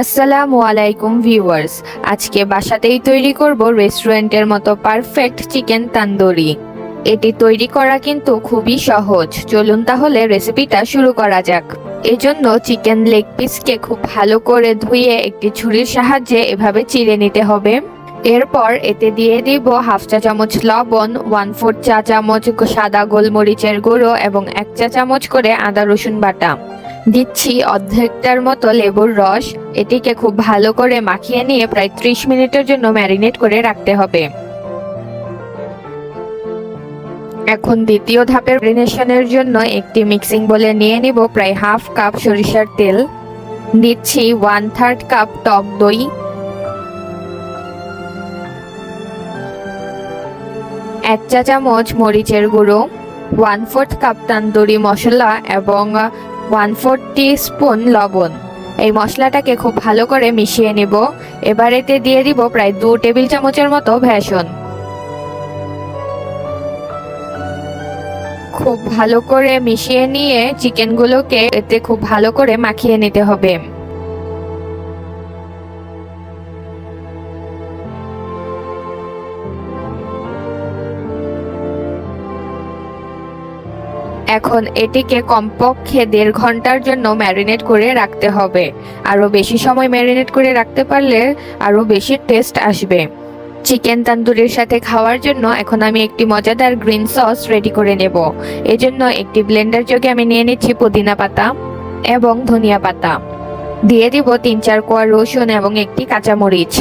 আসসালামু আলাইকুম ভিউয়ার্স। আজকে বাসাতেই তৈরি করব রেস্টুরেন্টের মতো পারফেক্ট চিকেন তান্দুরি। এটি তৈরি করা কিন্তু খুবই সহজ। চলুন তাহলে রেসিপিটা শুরু করা যাক। এজন্য চিকেন লেগ পিসকে খুব ভালো করে ধুয়ে একটি ছুরির সাহায্যে এভাবে চিড়ে নিতে হবে। এরপর এতে দিয়ে দিব হাফ চা চামচ লবণ ওয়ান ফোর চা চামচ সাদা গোলমরিচের গুঁড়ো এবং এক চা চামচ করে আদা রসুন বাটা। দিচ্ছি অর্ধেকটার মতো লেবুর রস। এটিকে খুব ভালো করে মাখিয়ে নিয়ে প্রায় ত্রিশ মিনিটের জন্য ম্যারিনেট করে রাখতে হবে। এখন দ্বিতীয় ধাপের ম্যারিনেশনের জন্য একটি মিক্সিং বলে নিয়ে নিব প্রায় হাফ কাপ সরিষার তেল। দিচ্ছি ওয়ান থার্ড কাপ টক দই। এক চা চামচ মরিচের গুঁড়ো, one fourth cup tandoori masala এবং ওয়ান ফোর স্পুন লবণ। এই মশলাটাকে খুব ভালো করে মিশিয়ে নেব। এবার এতে দিয়ে দিব প্রায় দু টেবিল চামচের মতো ভেষন খুব ভালো করে মিশিয়ে নিয়ে চিকেনগুলোকে এতে খুব ভালো করে মাখিয়ে নিতে হবে। এখন এটিকে কমপক্ষে দেড় ঘণ্টার জন্য ম্যারিনেট করে রাখতে হবে। আরও বেশি সময় ম্যারিনেট করে রাখতে পারলে আরও বেশি টেস্ট আসবে। চিকেন তান্দুরির সাথে খাওয়ার জন্য এখন আমি একটি মজাদার গ্রিন সস রেডি করে নেব। এজন্য একটি ব্লেন্ডার যোগে আমি নিয়ে নিচ্ছি পুদিনা পাতা এবং ধনিয়া পাতা। দিয়ে দিব তিন চার কোয়া রসুন এবং একটি কাঁচামরিচ।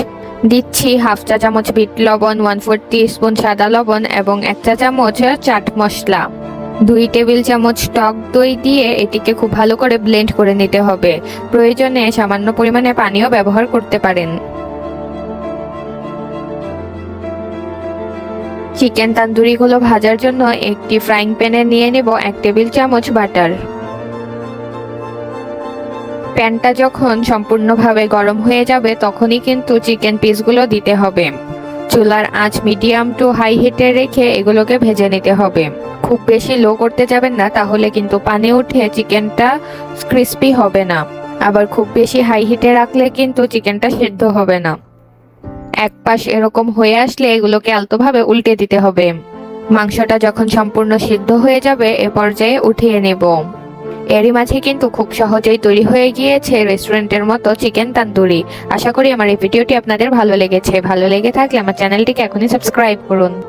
দিচ্ছি হাফ চা চামচ বিট লবণ, ওয়ান ফোর স্পুন সাদা লবণ এবং এক চা চামচ চাট মশলা। দুই টেবিল চামচ টক দই দিয়ে এটিকে খুব ভালো করে ব্লেন্ড করে নিতে হবে। প্রয়োজনে সামান্য পরিমাণে পানিও ব্যবহার করতে পারেন। চিকেন তান্দুরিগুলো ভাজার জন্য একটি ফ্রাইং প্যানে নিয়ে নেব এক টেবিল চামচ বাটার। প্যানটা যখন সম্পূর্ণভাবে গরম হয়ে যাবে, তখনই কিন্তু চিকেন পিসগুলো দিতে হবে। চুলার আঁচ মিডিয়াম টু হাই হিটে রেখে এগুলোকে ভেজে নিতে হবে। খুব বেশি লো করতে যাবেন না, তাহলে কিন্তু পানি উঠে চিকেনটা ক্রিস্পি হবে না। আবার খুব বেশি হাই হিটে রাখলে কিন্তু চিকেনটা সিদ্ধ হবে না। এক পাশ এরকম হয়ে আসলে এগুলোকে আলতোভাবে উল্টে দিতে হবে। মাংসটা যখন সম্পূর্ণ সিদ্ধ হয়ে যাবে, এ পর্যায়ে উঠিয়ে নেব। এরই মাঝে কিন্তু খুব সহজেই তৈরি হয়ে গিয়েছে রেস্টুরেন্টের মতো চিকেন তান্দুরি। আশা করি আমার এই ভিডিওটি আপনাদের ভালো লেগেছে। ভালো লেগে থাকলে আমার চ্যানেলটিকে এখনই সাবস্ক্রাইব করুন।